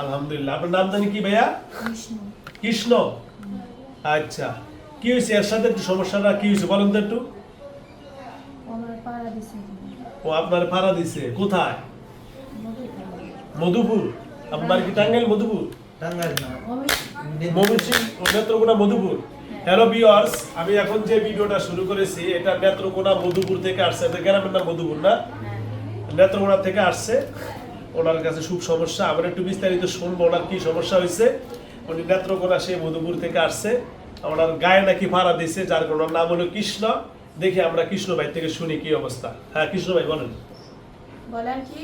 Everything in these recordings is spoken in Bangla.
আলহামদুলিল্লাহ। আপনার নাম জানি কি ভাইয়া? কৃষ্ণ। আচ্ছা কি হয়েছে? এর সাথে একটু সমস্যাটা কি হয়েছে বলেন তো একটু। ও আপনার ভাড়া দিছে। কোথায়? মধুপুর। আপনার কি টাঙ্গাইল মধুপুর? নেত্রকোনা মধুপুর। হ্যালো ভিউয়ার্স আমি এখন যে ভিডিওটা শুরু করেছি এটা নেত্রকোনা মধুপুর থেকে আসছে। এটা গ্রামের নাম মধুপুর না? হ্যাঁ। নেত্রকোনা থেকে আসছে। ওনার কাছে খুব সমস্যা। আমরা একটু বিস্তারিত শুনব ওনার কি সমস্যা হয়েছে উনি নেত্রকোনা সে মধুপুর থেকে আসছে। ওনার গায়ে নাকি ভাড়া দিছে যার ওর নাম হলো কৃষ্ণ। দেখি আমরা কৃষ্ণ ভাই থেকে শুনি কি অবস্থা। হ্যাঁ কৃষ্ণ ভাই বলেন। বলেন কি?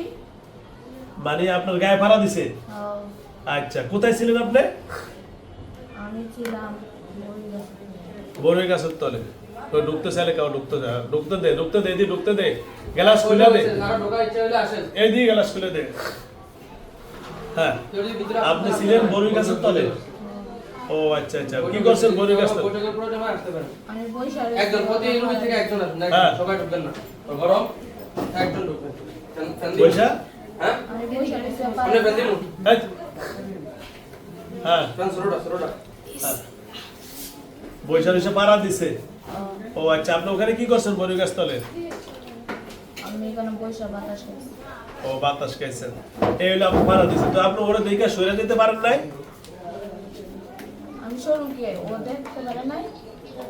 মানে আপনার গায়ে ভাড়া দিছে? আচ্ছা কোথায় ছিলেন আপনি? আমি ছিলাম। বড়ই গাছের তলে। তো ঢুকতে চাইলে কেউ ঢুকতে ঢুকতে দে ঢুকতে দে দি ঢুকতে দে। গ্লাস খুলে দে। যারা ঢোকার ইচ্ছা হলে আসেন এই দি গ্লাস খুলে দে। হ্যাঁ আপনি ছিলেন বড়ই গাছের তলে? ও আচ্ছা আচ্ছা। কি করছেন বড়ই গাছ তলে? একজন প্রতি রুমে থেকে একজন আসবেন হ্যাঁ। সবাই ঢুকবেন না। তো গরম একজন ঢুকবেন। পয়সা হ্যাঁ। হ্যাঁ। সরোটা বৈশাখ পাড়া দিছে। ও আচ্ছা আপনি ওখানে কি করছেন বড়ই গাছ তলে আমি এখানে বাতাস খাইছি। ও বাতাস খাইছেন। এই হলো আপনি পাড়া দিছে তো আপনি ওরা দেখে সরে যেতে পারেন নাই? আমি সরু কি ও দেখতে পারে নাই?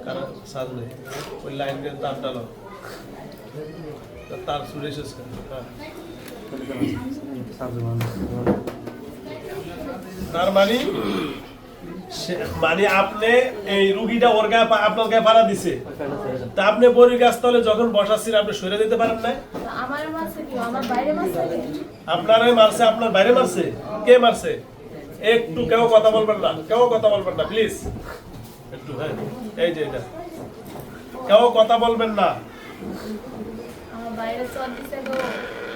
কারণ সাজ নেই ওই লাইন দিয়ে তার তো তার সুরে হ্যাঁ। তার মানে? মানে আপনি এই রুগীটা ওর গায়ে আপনার গায়ে পাড়া দিছে। তা আপনি বড়ি গাছ যখন বসাচ্ছেন আপনি সরে দিতে পারেন না আপনার মারছে আপনার বাইরে মারছে? কে মারছে? একটু কেউ কথা বলবেন না। কেউ কথা বলবেন না প্লিজ একটু হ্যাঁ। এই যে এটা। কেউ কথা বলবেন না।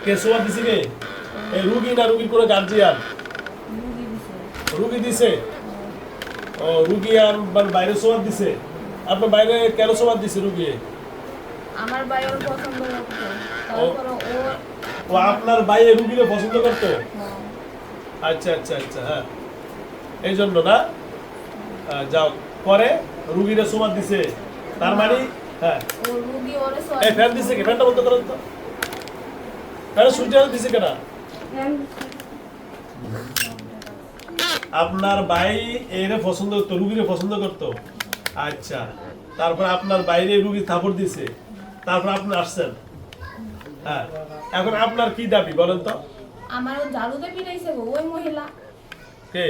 কে সোয়া দিছে কে? এই রুগী না রুগীর কোনো গার্জিয়ান রুগী দিছে? রুগী আর মানে বাইরে সোয়াদ দিছে? আপনার বাইরে কেন সোয়াদ দিছে রুগী? আমার বাইরে ওর পছন্দ করতো ও আপনার বাইরে রুগীরে পছন্দ করতো? হ্যাঁ, আচ্ছা আচ্ছা আচ্ছা হ্যাঁ। এই জন্য না যাও। পরে রুগীরে সোয়াদ দিছে। তার মানে হ্যাঁ। রুগী ওরে চল এই ফ্যান দিছে কি? ফ্যানটা বন্ধ করেন তো। ফ্যান সুইচ দিছে কেনা? আপনার ভাই এরে পছন্দ করতো রুগীরে পছন্দ করতো। আচ্ছা তারপর আপনার বাইরে রুগী থাপড় দিছে। তারপর আপনি আসছেন। হ্যাঁ এখন আপনার কি দাবি বলেন তো? আমার পিটাইছে গো ওই মহিলা। কে?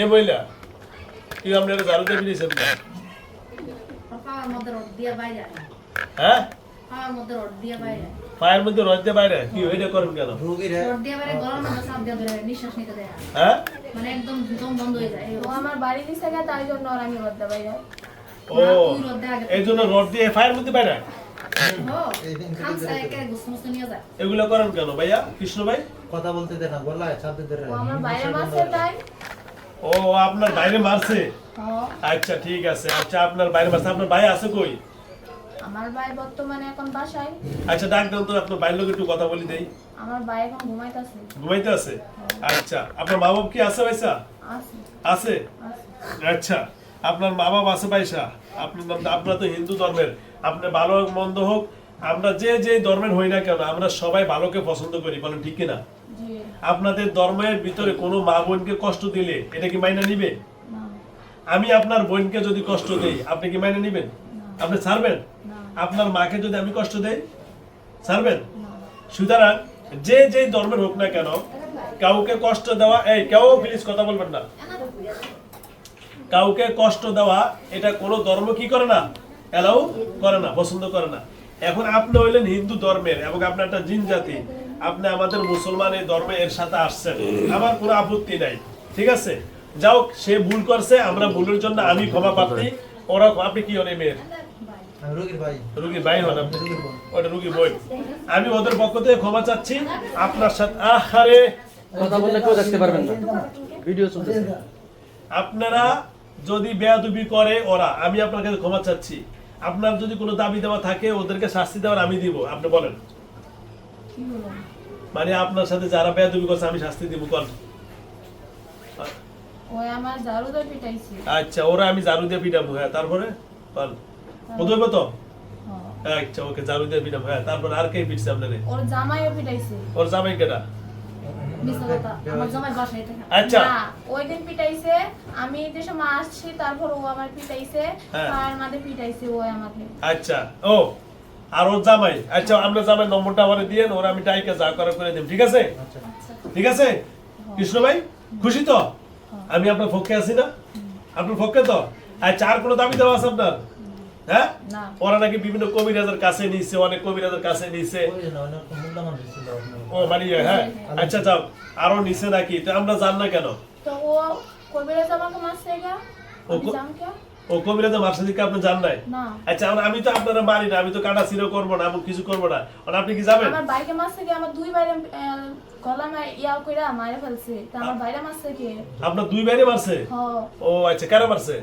এ মহিলা? কি আপনার জারুতে ফিরেছেন না? পাওয়ার মধ্যে রড দিয়ে বাইরে। হ্যাঁ? পাওয়ার মধ্যে রড দিয়ে বাইরে। পায়ের মধ্যে রয়েছে বাইরে? কি ওইটা করেন কেন? রুগীরা রড দিয়ে বাইরে গলার মধ্যে চাপ দিয়ে ধরে নিঃশ্বাস নিতে দেয়। হ্যাঁ? মানে একদম দম বন্ধ হয়ে যায়। ও আমার বাড়ি জন্য আমি ও এই জন্য রড দিয়ে ফায়ার মধ্যে বাইরে? এগুলো করেন কেন ভাইয়া? কৃষ্ণ ভাই? কথা বলতে দেয় না গলায় চাপ দিতে ও আমার বাইরে মাসে তাই। ও আপনার বাইরে মারছে? হ্যাঁ আচ্ছা ঠিক আছে। আচ্ছা আপনার বাইরে মারছে। আপনার ভাই আছে কই? আমার ভাই বর্তমানে এখন বাসায়। আচ্ছা ডাক দেন তো আপনার বাইরের লোক একটু কথা বলি দেই। আমার ভাই এখন ঘুমাইতেছে। ঘুমাইতে আছে? আচ্ছা আপনার মা বাবা কি আছে পয়সা আছে। আছে? আচ্ছা আপনার মা বাবা আছে পয়সা আপনার আপনারা তো হিন্দু ধর্মের। আপনি ভালো মন্দ হোক আমরা যে যে ধর্মের হই না কেন আমরা সবাই ভালোকে পছন্দ করি বলেন ঠিক কিনা? আপনাদের ধর্মের ভিতরে কোনো মা বোনকে কষ্ট দিলে এটা কি মাইনা নিবে আমি আপনার বোনকে যদি কষ্ট দেই আপনি কি মাইনে নিবেন? আপনি ছাড়বেন? আপনার মাকে যদি আমি কষ্ট দেই? ছাড়বেন? সুতরাং যে যে ধর্মের হোক না কেন, কাউকে কষ্ট দেওয়া, এই, কেউ প্লিজ কথা বলবেন না। কাউকে কষ্ট দেওয়া, এটা কোনো ধর্ম কি করে না? এলাও করে না, পছন্দ করে না। এখন আপনি হইলেন হিন্দু ধর্মের এবং আপনি একটা জিন জাতি। আপনি আমাদের মুসলমান এই ধর্মে এর সাথে আসছেন। আমার কোনো আপত্তি নাই। ঠিক আছে? যাও, সে ভুল করছে, আমরা ভুলের জন্য আমি ক্ষমা পাচ্ছি ওরা আপনি কি হন মেয়ের? রুগীর ভাই। হন আপনি ওটা রুগী বই। আমি ওদের পক্ষ থেকে ক্ষমা চাচ্ছি। আপনার সাথে আহারে। কথা বললে কেউ দেখতে পারবেন না। ভিডিও চলতেছে। আপনারা যদি বেয়াদবি করে ওরা আমি আপনার কাছে ক্ষমা চাচ্ছি। আপনার যদি কোনো দাবি দেওয়া থাকে ওদেরকে শাস্তি দেওয়ার আমি দিব। আপনি বলেন। মানে আপনার সাথে যারা বেয়াদবি করছে আমি শাস্তি দিব পিটাইছে। আচ্ছা ওরা আমি জারু দিয়ে পিটাবো। হ্যাঁ তারপরে? কল বুঝবে তো? হ্যাঁ। আচ্ছা ওকে জারু দিয়ে পিটাবো হ্যাঁ তারপরে আর কে পিটছে আপনারে? ওর জামাইও পিটাইছে। ওর জামাই কেটা আচ্ছা। ওই দিন পিটাইছে আমি যে সময় আসছি তারপর ও আমার পিটাইছে হ্যাঁ। আর মাঝে পিটাইছে ও আমাকে। আচ্ছা ও আর ওর জামাই আচ্ছা আমরা জামাই নম্বরটা আমার দিয়ে ওরা আমি টাইকে যা করা করে দেব ঠিক আছে? আচ্ছা। ঠিক আছে? কৃষ্ণ ভাই খুশি তো? আমি আপনার পক্ষে আছি না? আপনার পক্ষে তো? আচ্ছা আর কোনো দাবি দেওয়া আছে আপনার? হ্যাঁ? ওরা নাকি বিভিন্ন কবিরাজের কাছে নিয়েছে অনেক কবিরাজের কাছে নিয়েছে ওই জন্য অনেক মূল্যবান দিছিল আপনার। ও মানে হ্যাঁ। আচ্ছা যাও। আরও নিছে নাকি? তো আমরা জান না কেন? ও কবিরাজ মারছে আমি দিকে আপনি জান নাই? আচ্ছা তো আপনারা মারি না আমি তো কাটা ছিঁড়ো করব না এমন কিছু করব না। আপনি কি যাবেন? আমার বাইকে মারছে কি আমার দুই বাইরে গলা মা ইয়া কইরা মারে ফেলছে। তা আমার বাইরে মারছে কি? আপনার দুই বাইরে মারছে? ও আচ্ছা কেন মারছে?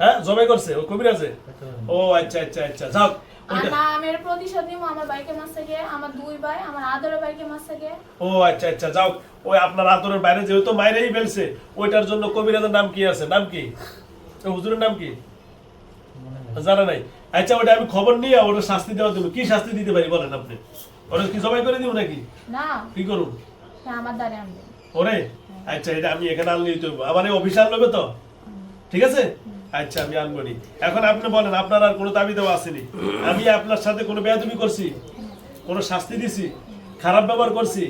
হয় জবাই করছে ও কবিরাজে আচ্ছা, ও আচ্ছা আচ্ছা আচ্ছা যাও। আর ওইটা না আমি প্রতিশোধ নিবো আমার বাইকে মারছে আমার দুই ভাই আমার আদরের বাইকে মারছে ও আচ্ছা আচ্ছা যাও। ওই আপনার আদরের বাইরে যেহেতু মাইরেই ফেলছে ওইটার জন্য কবিরাজের নাম কি আছে? নাম কি? হুজুরের নাম কি? জানা নাই। আচ্ছা ওটা আমি খবর নিয়ে ওটা শাস্তি দেওয়া দেবো কি শাস্তি দিতে পারি বলেন আপনি? ওটা কি জবাই করে দিব নাকি? না। কি করুন আমার দ্বারে আনবে। ওরে? আচ্ছা এটা আমি এখানে আনলে তো আমার এই অফিসার নেবে তো? ঠিক আছে? আচ্ছা আমি আনবনি। এখন আপনি বলেন আপনার আর কোনো দাবি দেওয়া আসেনি। আমি আপনার সাথে কোনো বেয়াদবি করছি? কোনো শাস্তি দিছি? খারাপ ব্যবহার করছি?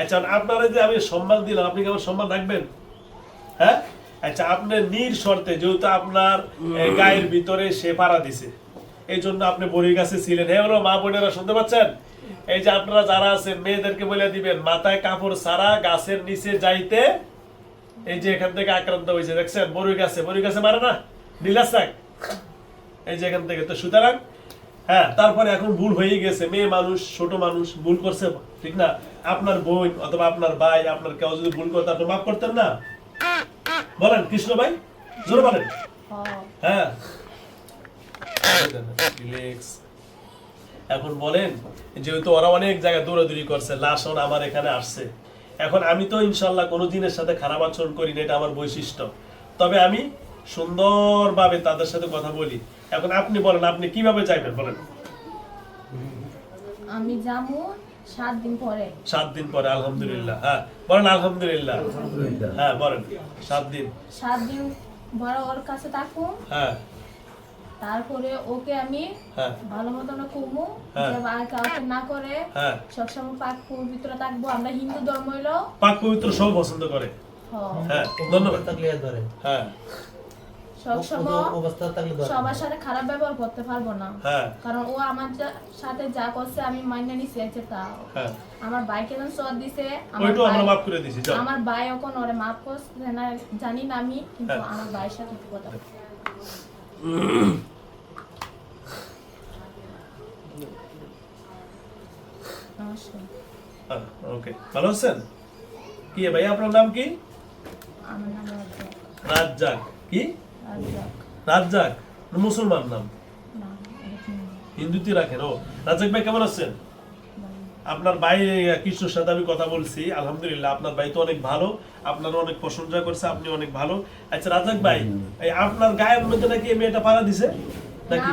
আচ্ছা আপনারা যে আমি সম্মান দিলাম আপনি কি আমার সম্মান রাখবেন? হ্যাঁ? আচ্ছা আপনার নির শর্তে যেহেতু আপনার গায়ের ভিতরে সে পাড়া দিছে। এই জন্য আপনি বড়ির কাছে ছিলেন। হ্যাঁ হলো মা বোনেরা শুনতে পাচ্ছেন? এই যে আপনারা যারা আছেন মেয়েদেরকে বলে দিবেন মাথায় কাপড় সারা গাছের নিচে যাইতে এই যে এখান থেকে আক্রান্ত হয়েছে দেখছেন? বড়ি গাছে বড়ি গাছে মারে না? নীলাস থাক এই যে এখান থেকে তো সুতরাং হ্যাঁ তারপরে এখন ভুল হয়ে গেছে। মেয়ে মানুষ, ছোট মানুষ, ভুল করছে, ঠিক না? আপনার বোন অথবা আপনার ভাই, আপনার কেউ যদি ভুল করতে আপনি মাফ করতেন না? বলেন, কৃষ্ণ ভাই, জোরে বলেন। হ্যাঁ। এখন বলেন, যেহেতু ওরা অনেক জায়গায় দৌড়াদৌড়ি করছে, লাশন আমার এখানে আসছে। এখন আমি তো ইনশাল্লাহ কোনো দিনের সাথে খারাপ আচরণ করি না, এটা আমার বৈশিষ্ট্য। তবে আমি সুন্দরভাবে তাদের সাথে কথা বলি। এখন আপনি বলেন আপনি কীভাবে চাইবেন বলেন? আমি যাব সাত দিন পরে। সাত দিন পরে আলহামদুলিল্লাহ। হ্যাঁ বলেন আলহামদুলিল্লাহ। হ্যাঁ বলেন সাত দিন। সাত দিন বড় ওর কাছে থাকব। হ্যাঁ। তারপরে ওকে আমি হ্যাঁ। ভালো মতন কমু হ্যাঁ। আর কাউকে না করে হ্যাঁ। সবসময় পাক পবিত্র থাকব। আমরা হিন্দু ধর্ম হইল পাক পবিত্র সব পছন্দ করে। হ্যাঁ। ধন্যবাদ। হ্যাঁ সবসময় অবস্থা থাকলে ধরে সবার সাথে খারাপ ব্যবহার করতে পারব না। হ্যাঁ। কারণ ও আমার সাথে যা করছে আমি মাইনে নিছি আছে তা হ্যাঁ। আমার বাইকে যখন চর দিছে আমার ভাই- মাফ করে দিছি যাও আমার ভাই এখন ওরে মাফ করছে না জানি না আমি কিন্তু হ্যাঁ। আমার ভাইয়ের সাথে কথা ওকে ভালো আছেন? কি ভাই আপনার নাম কি? আমার নাম রাজ্জাক। রাজ্জাক। কি? রাজ্জাক। মুসলমান নাম। হিন্দুতে রাখেন। ও রাজ্জাক ভাই কেমন আছেন? আপনার ভাই কৃষ্ণর সাথে আমি কথা বলছি। আলহামদুলিল্লাহ আপনার ভাই তো অনেক ভালো। আপনারও অনেক প্রশংসা করছে আপনি অনেক ভালো। আচ্ছা রাজ্জাক ভাই এই আপনার গায়ের মধ্যে নাকি এই মেয়েটা পাড়া দিছে? নাকি?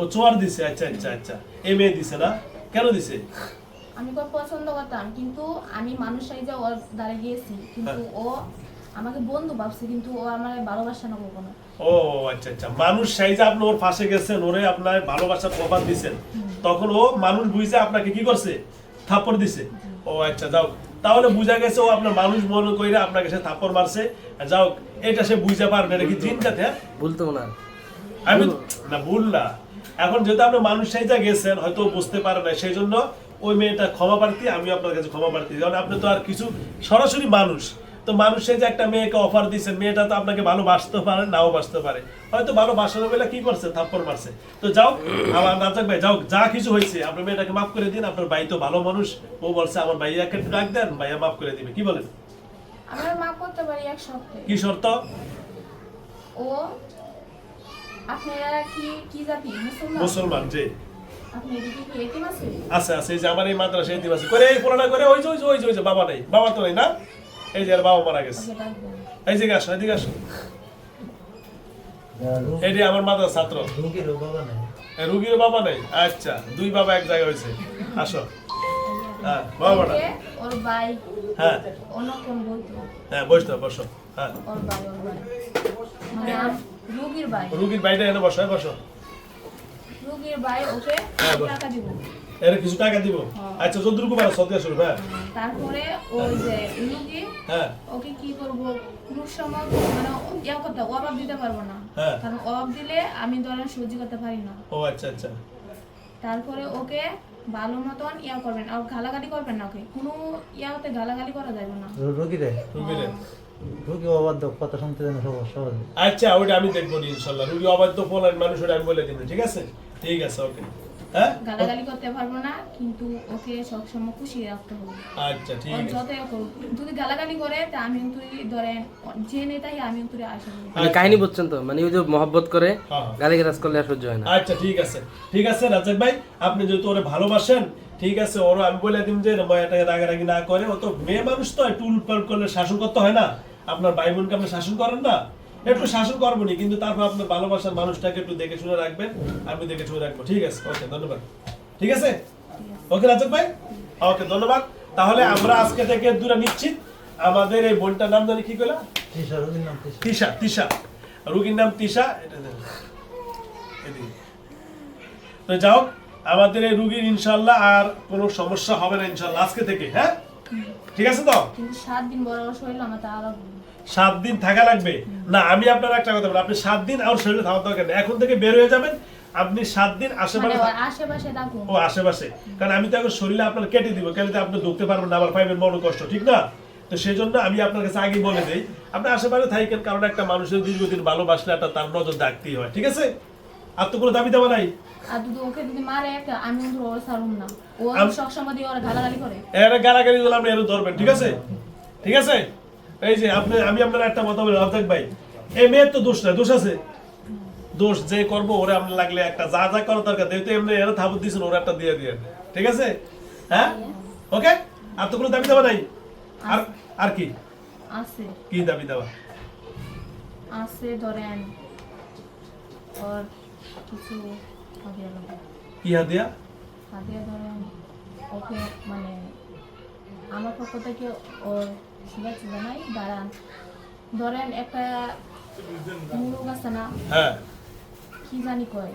ও চোয়ার দিছে? আচ্ছা আচ্ছা আচ্ছা। এই মেয়ে দিছে না? কেন দিছে? আমি পছন্দ করতাম কিন্তু আমি মানুষ সাইজে ওর দ্বারা গিয়েছি। কিন্তু ও আমাকে বন্ধু ভাবছে কিন্তু ও আমার ভালোবাসা না কখনো। ও আচ্ছা আচ্ছা। মানুষ সাইজে আপনি ওর পাশে গেছেন ওরে আপনার ভালোবাসার অফার দিছেন। তখন ও মানুষ বুঝে আপনাকে কি করছে? থাপ্পড় দিছে। ও আচ্ছা যাও। তাহলে বুঝা গেছে ও আপনার মানুষ মনে কইরা আপনাকে সে থাপ্পড় মারছে। যাও এটা সে বুঝতে পারবে নাকি জিন জাতে হ্যাঁ? বলতো না আমি না ভুল না। এখন যেহেতু আপনি মানুষ সাইজা গেছেন হয়তো বুঝতে পারে না। সেই জন্য ওই মেয়েটা ক্ষমা প্রার্থী আমি আপনার কাছে ক্ষমা প্রার্থী। কারণ আপনি তো আর কিছু সরাসরি মানুষ তো মানুষের যে একটা মেয়েকে অফার দিয়েছেন মেয়েটা তো আপনাকে ভালোবাসতে পারে নাও বাসতে পারে। হয়তো ভালোবাসার বেলা কি করছে? থাপ্পড় মারছে। তো যাও আমার রাজাক ভাই যাও যা কিছু হয়েছে আপনার মেয়েটাকে মাফ করে দিন আপনার ভাই তো ভালো মানুষ। ও বলছে আমার ভাইয়াকে একটু ডাক দেন ভাইয়া মাফ করে দিবে। কি বলেন? আমি ওর মাফ করতে পারি এক সপ্তাহে। কি শর্ত? ও আপনারা কি কি জাতি? মুসলমান? মুসলমান কি এটিএম আছে আছে আছে এই যে আমার এই মাদ্রাসা এই দিবাসী করে এই পড়াটা করে ওই যে ওই যে ওই যে বাবা নাই। বাবা তো নেই না? এই যে আর বাবা মারা গেছে। এই যে আসো এদিকে আসো। এটি আমার মাদ্রাসা ছাত্র। রোগীরও বাবা নেই। এ, রুগীর বাবা নেই? আচ্ছা দুই বাবা এক জায়গায় হয়েছে। আসো। হ্যাঁ বাবাটা হ্যাঁ। হ্যাঁ বসতো বসো। হ্যাঁ। ওর ভাই ওর ভাই। মানে রুগীর ভাই। রুগীর বাইরে এনে বসো হ্যাঁ, বসো। রুগীর ভাই ওকে হ্যাঁ। টাকা দিব। এর কিছু টাকা দিব। হ্যাঁ। আচ্ছা যতটুকু পারো সত্যি শুরু হ্যাঁ। তারপরে ওই যে রুগী হ্যাঁ। ওকে কি করব? কোনো সময় মানে ইয়া করতে অভাব দিতে পারব না। হ্যাঁ। কারণ অভাব দিলে আমি ধরেন সহ্য করতে পারি না। ও আচ্ছা আচ্ছা। তারপরে ওকে ভালো মতন ইয়া করবেন আর গালাগালি করবেন না ওকে। কোনো ইয়াতে গালাগালি করা যাবে না। রো- রোগীরে রুগীরে রোগী অবাধ্য কথা শুনতে সহজে আচ্ছা ওইটা আমি দেখব ইনশাল্লাহ। রুগী অবাধ্য ফলান মানুষ ওটা আমি বলে দিব ঠিক আছে? ঠিক আছে ওকে। হ্যাঁ? গালাগালি করতে পারব না কিন্তু ওকে সবসময় খুশি রাখতে হবে। আচ্ছা ঠিক আছে। যতই করুক যদি গালাগালি করে তা আমি অন্তরি ধরেন যে নেতাই আমি অন্তরে আসা করি মানে কাহিনী বুঝছেন তো? মানে ওই যে মহব্বত করে হ্যাঁ, হ্যাঁ। করলে আর সহ্য হয় না। আচ্ছা ঠিক আছে। ঠিক আছে রাজাক ভাই আপনি যেহেতু ওরে ভালোবাসেন ঠিক আছে ওর আমি বলে দিন যে মায়াটাকে রাগারাগি না করে ও তো মেয়ে মানুষ তো একটু উল্টপাল্ট করলে শাসন করতে হয় না? আপনার ভাই বোনকে আপনি শাসন করেন না? একটু শাসন করব নি কিন্তু তারপর আপনার ভালোবাসার মানুষটাকে একটু দেখে শুনে রাখবেন আমি দেখে শুনে রাখব। ঠিক আছে? ওকে ধন্যবাদ। ঠিক আছে? ওকে রাজাক ভাই? ওকে ধন্যবাদ। তাহলে আমরা আজকে থেকে দূরে নিশ্চিত। আমাদের এই বোনটার নাম জানি কি করলাম তৃষা রোগীর নাম তৃষা তিশা তিশা। রোগীর নাম তিশা। এদিকে। তো যাও আমাদের এই রুগীর ইনশাল্লাহ আর কোনো সমস্যা হবে না ইনশাল্লাহ আজকে থেকে হ্যাঁ? ঠিক আছে তো? কিন্তু সাত দিন বয়স হইল আমার তা আরও সাত দিন থাকা লাগবে। না আমি আপনার একটা কথা বলি আপনি সাত দিন আর শরীরে থাকার দরকার নেই। এখন থেকে বের হয়ে যাবেন। আপনি সাত দিন মানে আশেপাশে থাকুন। ও আশেপাশে। কারণ আমি তো এখন শরীরে আপনার কেটে দিব। কেটে আপনি ঢুকতে পারবেন না আবার পাইবেন বড় কষ্ট ঠিক না? তো সেই জন্য আমি আপনার কাছে আগে বলে দিই আপনি আশেপাশে থাকেন। কারণ একটা মানুষের দীর্ঘদিন ভালোবাসলে একটা তার নজর ডাকতেই হয় ঠিক আছে? আর তো কোনো দাবি দেওয়া নাই? আর যদি ওকে যদি মারে একটা আমি ওর সারুম না। ও আম- সবসময় দিয়ে ওরা গালাগালি করে। এর গালাগালি দিলে আপনি এর ধরবেন ঠিক আছে? ঠিক আছে? এই যে আপনি আমি আপনার একটা কথা বলি রাফতাক ভাই। এই মেয়ের তো দোষ না দোষ আছে। দোষ যে করব ওরে আপনার লাগলে একটা যা যা করার দরকার যেহেতু এমনি এর থাবত দিয়েছেন ওরা একটা দিয়ে দিয়ে ঠিক আছে? হ্যাঁ? ওকে? আর তো কোনো দাবি দেওয়া নাই? আর আর কি? আছে। কি দাবি দেওয়া আছে ধরেন ওর কিছু হাদিয়া কি হাদিয়া? হাদিয়া ধরেন ওকে মানে আমার পক্ষ থেকে ওর দাঁড়ান। ধরেন একটা মুরুগ আছে না? হ্যাঁ। কি জানি কয়?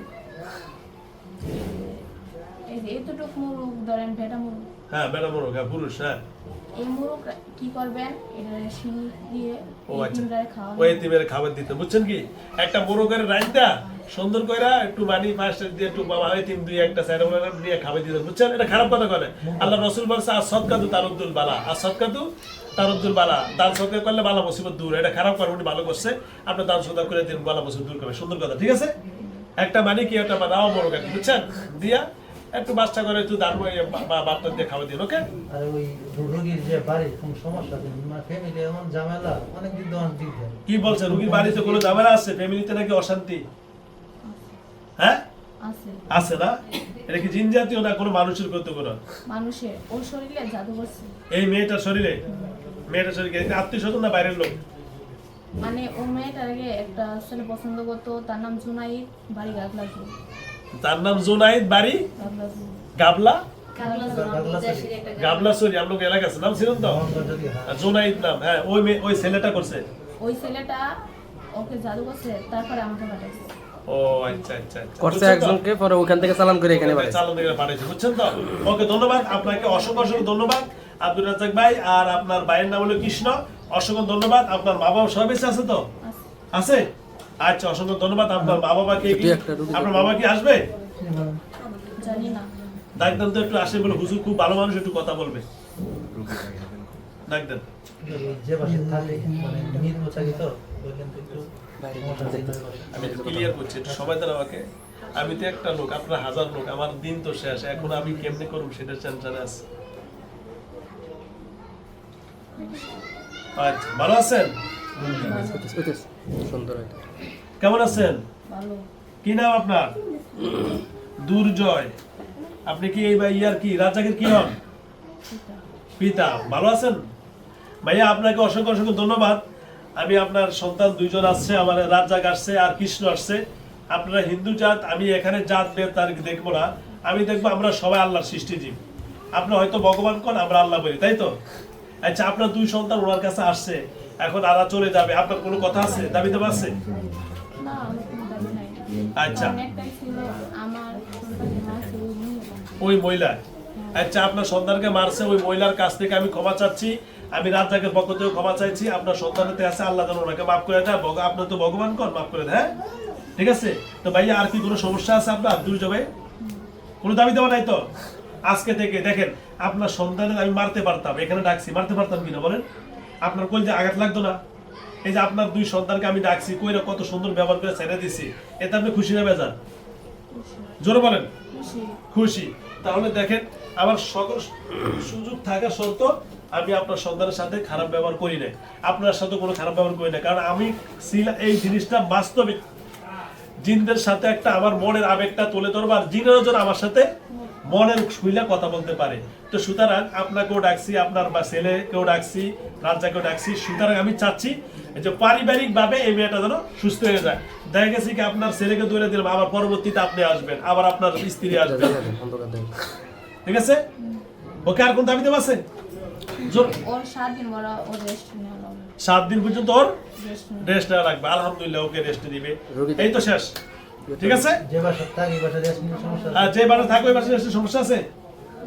এই যে এতটুক মুরুগ ধরেন ভেটা মুরুগ। হ্যাঁ হ্যাঁ পুরুষ হ্যাঁ। এই মুরুগ কি করবেন? এটা শিং দিয়ে ও আচ্ছা। ওই খাবার দিতে। বুঝছেন কি? একটা বড় করে রাইন্দা সুন্দর করে একটু মানি ফার্স্ট দিয়ে একটু বাবা হয় তিন দুই একটা সাইড নিয়ে খাবার দিতে। বুঝছেন? এটা খারাপ কথা করে আল্লাহ রসুল বলছে আর সৎকাদু তারুদ্দুল বালা। আর সৎকাদু বালা। দান সৎকার করলে বালা মুসিবত দূর। এটা খারাপ করে উনি ভালো করছে। আপনি সৎকার করে দিন বালা মুসিবত দূর করবে সুন্দর কথা ঠিক আছে? একটা মানে কি একটা বানাও বড় বুঝছেন? দিয়া একটু বাচ্চা করে একটু দিয়ে খাবার দিন ওকে? আর ওই রোগীর যে বাড়ি কোনো সমস্যা আছে মানে ফ্যামিলি এমন ঝামেলা অনেক দিন দোকান দিক কি বলছে রুগীর বাড়িতে কোনো ঝামেলা আছে? ফ্যামিলিতে নাকি অশান্তি? হ্যাঁ? আছে। আছে না? এটা কি জিন জাতীয় না কোনো মানুষের করতে কোনো মানুষের। ওর শরীরে জাদু করছে। এই মেয়েটার শরীরে? মেয়েটার শরীরে আত্মীয় স্বজন না বাইরের লোক? মানে ও মেয়েটার আগে একটা ছেলে পছন্দ করতো তার নাম জুনাইদ বাড়ি গাগলা জু তার নাম জোনাইদ বাড়ি? গাবলা গাবলা সরি আপনার এলাকা আছে নাম ছিলেন তো? হয়। আর জোনাইদ নাম হ্যাঁ ওই মেয়ে ওই ছেলেটা করছে। ওই ছেলেটা ওকে জাদু করছে তারপরে আমাকে পাঠাইছে। ও আচ্ছা আচ্ছা আচ্ছা। করছে একজনকে পরে ওখান থেকে সালাম করে এখানে পাঠাইছে। চালান থেকে পাঠিয়েছে বুঝছেন তো? ওকে ধন্যবাদ আপনাকে অসংখ্য অসংখ্য ধন্যবাদ। আব্দুল রাজাক ভাই আর আপনার ভাইয়ের নাম হলো কৃষ্ণ। অসংখ্য ধন্যবাদ। আপনার মা বাবা সবাই বেঁচে আছে তো? আছে। আছে আচ্ছা অসংখ্য ধন্যবাদ। আপনার মা বাবাকে কি আপনার বাবা কি আসবে? জানি না। তো একটু আসে বলে হুজুর খুব ভালো মানুষ একটু কথা বলবে। ডাক্তার যে বাসে থাকে মানে ক্লিয়ার করছি একটু দেন আমাকে। আমি তো একটা লোক আপনার হাজার লোক আমার দিন তো শেষ। এখন আমি কেমনে করব সেটা টেনশনে আছে আচ্ছা ভালো আছেন? কেমন আছেন? কি নাম আপনার? দুর্জয়। আপনি কি এই ভাই ইয়ার কি রাজ্জাকের কি হন? পিতা। ভালো আছেন? ভাইয়া আপনাকে অসংখ্য অসংখ্য ধন্যবাদ। আমি আপনার সন্তান দুইজন আসছে আমার রাজ্জাক আসছে আর কৃষ্ণ আসছে। আপনারা হিন্দু জাত আমি এখানে জাত বেদ তার দেখব না। আমি দেখব আমরা সবাই আল্লাহর সৃষ্টিজীব। আপনি হয়তো ভগবান কোন আমরা আল্লাহ বলি তাই তো? আচ্ছা আপনার দুই সন্তান ওনার কাছে আসছে এখন আরা চলে যাবে আপনার কোনো কথা আছে? দাবি আছে? আচ্ছা। ওই মহিলা। আচ্ছা আপনার সন্তানকে মারছে ওই মহিলার কাছ থেকে আমি ক্ষমা চাচ্ছি। আমি রাজ্জাকের পক্ষ থেকে ক্ষমা চাইছি। আপনার সন্তানতে আছে আল্লাহ যেন ওনাকে মাফ করে দেয়। আপনার তো ভগবান কর মাফ করে দেয় হ্যাঁ? ঠিক আছে? তো ভাইয়া আর কি কোনো সমস্যা আছে আপনার? দুর্য ভাই কোনো দাবি দেওয়া নাই তো? আজকে থেকে দেখেন আপনার সন্তানের আমি মারতে পারতাম এখানে ডাকছি মারতে পারতাম কিনা বলেন? আপনার কোন যে আঘাত লাগতো না? এই যে আপনার দুই সন্তানকে আমি ডাকছি কইরা কত সুন্দর ব্যবহার করে ছেড়ে দিছি এতে আপনি খুশি না বেজান জোরে বলেন। খুশি। তাহলে দেখেন আমার সকল সুযোগ থাকা সত্ত্বেও আমি আপনার সন্তানের সাথে খারাপ ব্যবহার করি না আপনার সাথে কোনো খারাপ ব্যবহার করি না কারণ আমি এই জিনিসটা বাস্তবিক। জিনদের সাথে একটা আমার মনের আবেগটা তুলে ধরবো আর জিনেরও যেন আমার সাথে মনের শুইলা কথা বলতে পারে। তো সুতরাং আপনাকেও ডাকছি আপনার বা ছেলেকেও ডাকছি রাজ্জাকেও ডাকছি। সুতরাং আমি চাচ্ছি যে পারিবারিক ভাবে এই মেয়েটা যেন সুস্থ হয়ে যায়। দেখা গেছে কি আপনার ছেলেকে দৌড়ে দিলাম আবার পরবর্তীতে আপনি আসবেন আবার আপনার স্ত্রী আসবেন ঠিক আছে? ওকে আর কোন দাবিতে আছে? সাত দিন পর্যন্ত ওর রেস্ট রেস্ট নেওয়া লাগবে। আলহামদুলিল্লাহ ওকে রেস্ট দিবে। এই তো শেষ। ঠিক আছে? যে বাসা থাকি সমস্যা আর যে বাসা থাকবে ওই সমস্যা আছে?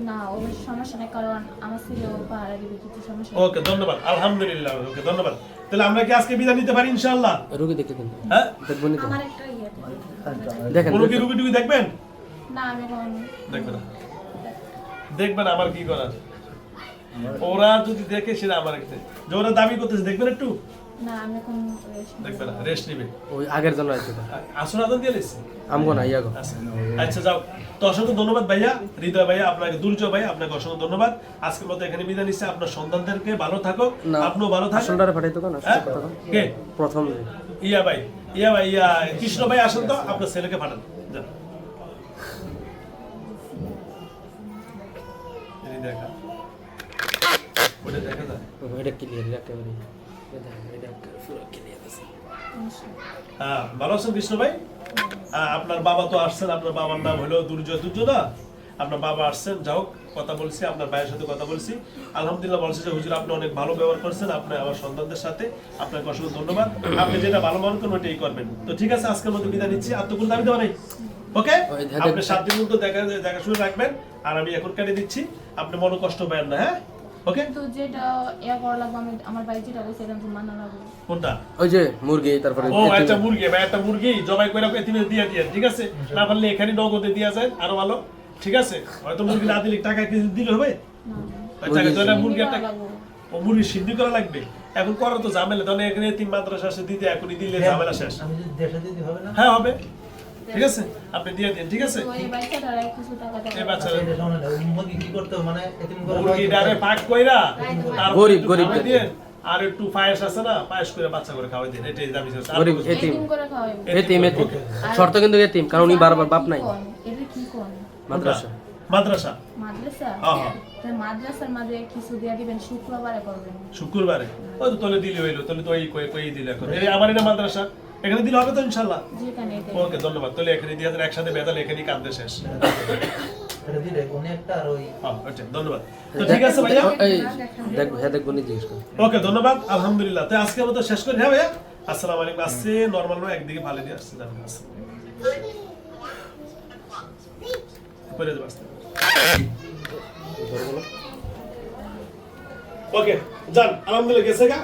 না ওর সমস্যা নেই কারণ আমার ছেলে ওর দিবে কিছু সমস্যা ওকে ধন্যবাদ। আলহামদুলিল্লাহ ওকে ধন্যবাদ। তাহলে আমরা কি আজকে বিদায় নিতে পারি ইনশাআল্লাহ? রুগী দেখতে দিন হ্যাঁ? দেখব নি আমার একটা ইয়ে দেখেন কোনো কি টুগী দেখবেন? না আমি এখন দেখবেন দেখবেন আমার কি করার। ওরা যদি দেখে সেটা আমার একটা। যে ওরা দাবি করতেছে দেখবেন একটু? না আমি এখন রেস্ট না রেস্ট নিবে। ওই আগের জন্য আসন আদন দিয়ে লিখছি আমগো না ইয়াগো। আচ্ছা আচ্ছা যাও। তো অসংখ্য ধন্যবাদ ভাইয়া হৃদয় ভাইয়া আপনাকে দুর্জয় ভাই আপনাকে অসংখ্য ধন্যবাদ। আজকের মতো এখানে বিদায় নিচ্ছে। আপনার সন্তানদেরকে ভালো থাকো। না আপনিও ভালো থাকুন আসলটারে ফাটাইতো কেন হ্যাঁ? কে? প্রথম ইয়া ভাই ইয়া ভাই ইয়া কৃষ্ণ ভাই আসুন তো আপনার ছেলেকে পাঠান। দেখা। ওটা দেখা যায়। ও, এটা ক্লিয়ার পুরো হ্যাঁ ভালো আছেন কৃষ্ণ ভাই? আপনার বাবা তো আসছেন আপনার বাবার নাম হলো দুর্জয় না আপনার বাবা আসছেন যাও কথা বলছি আপনার ভাইয়ের সাথে কথা বলছি। আলহামদুলিল্লাহ বলছি যে হুজুর আপনি অনেক ভালো ব্যবহার করছেন আপনি আমার সন্তানদের সাথে আপনাকে অসংখ্য ধন্যবাদ। আপনি যেটা ভালো মনে করেন ওইটাই করবেন। তো ঠিক আছে আজকের মতো বিদায় নিচ্ছি। আর তো কোনো দাবি দেওয়া নেই? ওকে? আপনি সাত দিন মতো দেখা দেখাশোনা রাখবেন। আর আমি এখন কেটে দিচ্ছি। আপনি মনে কষ্ট পাবেন না হ্যাঁ? ওকে কিন্তু যেটা ইয়ে করা লাগবে আমি আমার বাড়ি যেটা বলছে এটা মানা লাগবে। কোনটা? ওই যে মুরগি তারপরে ও একটা মুরগি ভাই একটা মুরগি জবাই করে ওকে তুমি দিয়ে দিয়ে ঠিক আছে? না পারলে এখানে নগদে দেওয়া যায় আরও ভালো ঠিক আছে? হয়তো মুরগি না দিলে টাকা কিছু দিলে হবে? না ওই টাকা মুরগি একটা ও মুরগি সিদ্ধি করা লাগবে? এখন করো তো ঝামেলা তাহলে এখানে তিন মাদ্রাসা আছে দিতে এখনই দিলে ঝামেলা শেষ। আমি যদি দেশে দিতে হবে না? হ্যাঁ হবে। ঠিক আছে? আপনি দিয়ে দিন ঠিক আছে? এই বাচ্চাটার কিছু টাকা এই দেওয়া বাচ্চা আচ্ছা, কি করতে মানে। পাক কইরা গরিব, আর একটু পায়েস আছে না পায়েস করে বাচ্চা করে খাওয়াই দিন এটাই দাবি। গরিব এতিম। এতিম এতিম শর্ত কিন্তু এতিম কারণ উনি বারবার বাপ নাই। এটা কি কোন? মাদ্রাসা। মাদ্রাসা। মাদ্রাসা? হ্যাঁ। তা মাদ্রাসার মাঝে কিছু দিয়ে দিবেন শুক্রবারে করবেন। শুক্রবারে? ওই তো তোলে দিলি হইল তাহলে তো এই কই কই দিলে এখন। এই আমার এটা মাদ্রাসা। এখানে দিলে হবে তো ইনশাল্লাহ ওকে ধন্যবাদ। তাহলে এখানে দিয়ে একসাথে বেদাল এখানেই কাঁদতে শেষ। ধন্যবাদ। তো ঠিক আছে ভাইয়া? দেখব হ্যাঁ দেখব জিজ্ঞেস ওকে ধন্যবাদ আলহামদুলিল্লাহ। তো আজকে শেষ করি হ্যাঁ ভাইয়া? আসসালামু আলাইকুম আসছে নর্মাল নয় একদিকে ভালো দিয়ে আসছে জানেন আসছে। করে দেবো আসতে ওকে যান আলহামদুলিল্লাহ গেছে গা?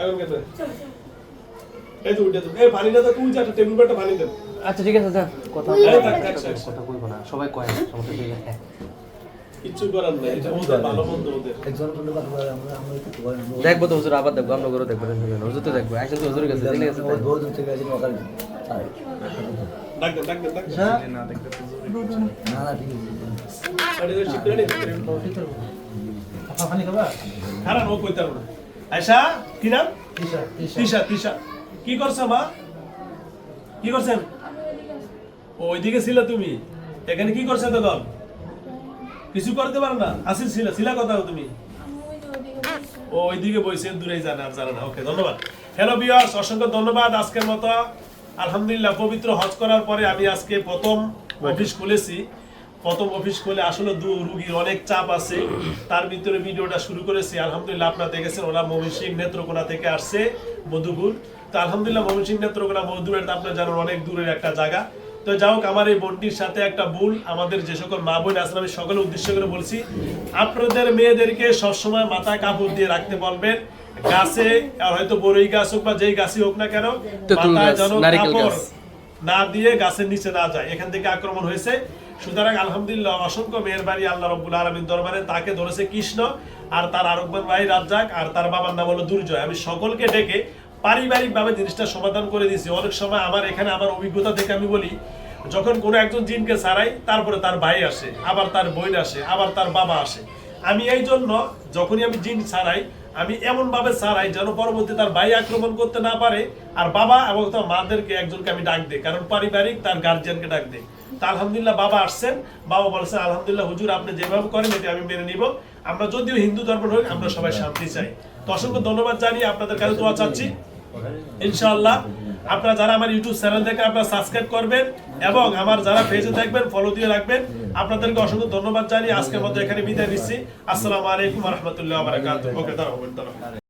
এখন গেছে। এই তো উঠে যাবে। এই পানি না তো তুই যা টেবিল পাটা পানি দেন আচ্ছা ঠিক আছে যা। কথা। কথা কইবো না সবাই কয় সমস্যা ঠিক আছে কিচ্ছু করার নাই এটা ওদের ভালো মন্দ ওদের। দেখব তো হুজুর আবার দেখব আমরা করে দেখব টেনশন নেই না। হুজুর তো দেখব একজন তো হুজুরের কাছে জেনে গেছে তাই। ডাক দেন ডাক দেন ডাক দেন হ্যাঁ? আরে নেই আপা পানি খাবা? খারাপ ও কইতে না। আয়শা কি নাম? তিশা। তিশা তিশা। কি করছ, মা? কি করছেন ওইদিকে ছিল তুমি? এখানে কি করছ তখন কিছু করতে পারো না? আসিল, ছিল, ছিলা কথা তুমি। ও, ওইদিকে বসে দূরে জানে আর জানে না। ওকে, ধন্যবাদ। হ্যালো বিয়ার্স অসংখ্য ধন্যবাদ আজকের মতো। আলহামদুলিল্লাহ, পবিত্র হজ করার পরে আমি আজকে প্রথম অফিস খুলেছি। প্রথম অফিস খুলে আসলে দু রুগীর অনেক চাপ আছে। তার ভিতরে ভিডিওটা শুরু করেছি। আলহামদুলিল্লাহ, আপনারা দেখেছেন, ওরা মমিন নেত্রকোনা থেকে আসছে, মধুপুর। তো আলহামদুলিল্লাহ মমিন সিং নেত্রকোনা মধুপুরের আপনারা জানেন অনেক দূরের একটা জায়গা। তো যাই হোক আমার এই বোনটির সাথে একটা ভুল আমাদের যে সকল মা বোন আছেন আমি সকলে উদ্দেশ্য করে বলছি আপনাদের মেয়েদেরকে সবসময় মাথায় কাপড় দিয়ে রাখতে বলবেন গাছে আর হয়তো বড়ই গাছ হোক বা যেই গাছই হোক না কেন মাথায় যেন কাপড় না দিয়ে গাছের নিচে না যায়। এখান থেকে আক্রমণ হয়েছে। সুতরাং আলহামদুলিল্লাহ অসংখ্য মেয়ের বাড়ি আল্লাহ রব্বুল আলমীর দরবারে। তাকে ধরেছে কৃষ্ণ আর তার আরেকবার ভাই রাজ্জাক আর তার বাবার নাম হলো দুর্জয়। আমি সকলকে ডেকে পারিবারিক ভাবে জিনিসটা সমাধান করে দিয়েছি। অনেক সময় আমার এখানে আমার অভিজ্ঞতা থেকে আমি বলি, যখন কোনো একজন জিনকে ছাড়াই তারপরে তার ভাই আসে, আবার তার বোন আসে, আবার তার বাবা আসে। আমি এই জন্য যখনই আমি জিন ছাড়াই, আমি এমন ভাবে ছাড়াই যেন পরবর্তী তার ভাই আক্রমণ করতে না পারে আর বাবা এবং তার মাদেরকে একজনকে আমি ডাক দিই, কারণ পারিবারিক তার গার্জিয়ানকে ডাক দিই। তা আলহামদুলিল্লাহ বাবা আসছেন, বাবা বলছেন আলহামদুলিল্লাহ হুজুর, আপনি যেভাবে করেন, এটা আমি মেনে নিব। আমরা যদিও হিন্দু ধর্ম হই, আমরা সবাই শান্তি চাই। তো অসংখ্য ধন্যবাদ জানিয়ে আপনাদের কাছে দোয়া চাচ্ছি। ইনশাআল্লাহ, আপনারা যারা আমার ইউটিউব চ্যানেল থেকে আপনারা সাবস্ক্রাইব করবেন এবং আমার যারা ফেসে থাকবেন ফলো দিয়ে রাখবেন, আপনাদেরকে অসংখ্য ধন্যবাদ জানিয়ে আজকের মতো এখানে বিদায় নিচ্ছি। আসসালামু আলাইকুম রহমতুল্লাহ ওকে